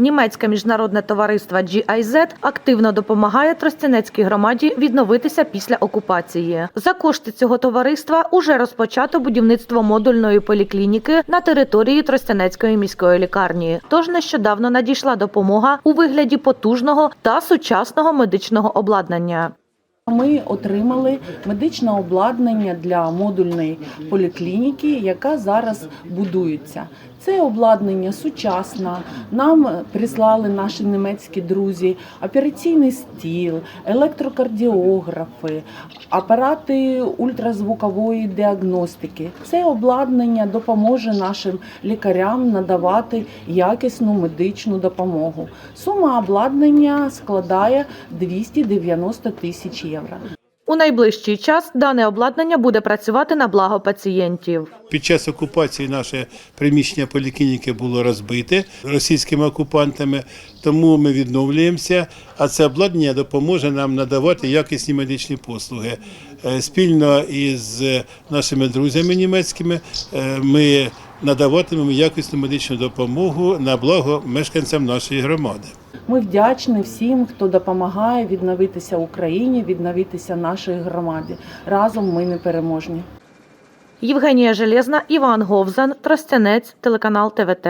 Німецьке міжнародне товариство GIZ активно допомагає Тростянецькій громаді відновитися після окупації. За кошти цього товариства уже розпочато будівництво модульної поліклініки на території Тростянецької міської лікарні. Тож нещодавно надійшла допомога у вигляді потужного та сучасного медичного обладнання. Ми отримали медичне обладнання для модульної поліклініки, яка зараз будується. Це обладнання сучасне. Нам прислали наші німецькі друзі операційний стіл, електрокардіографи, апарати ультразвукової діагностики. Це обладнання допоможе нашим лікарям надавати якісну медичну допомогу. Сума обладнання складає 290 тисяч євро. У найближчий час дане обладнання буде працювати на благо пацієнтів. Під час окупації наше приміщення поліклініки було розбите російськими окупантами, тому ми відновлюємося. А це обладнання допоможе нам надавати якісні медичні послуги. Е, Спільно із нашими друзями німецькими е, ми надаватимемо якісну медичну допомогу на благо мешканцям нашої громади. Ми вдячні всім, хто допомагає відновитися Україні, відновитися нашій громаді. Разом ми непереможні. Євгенія Железна, Іван Говзан, Тростянець, телеканал ТВТ.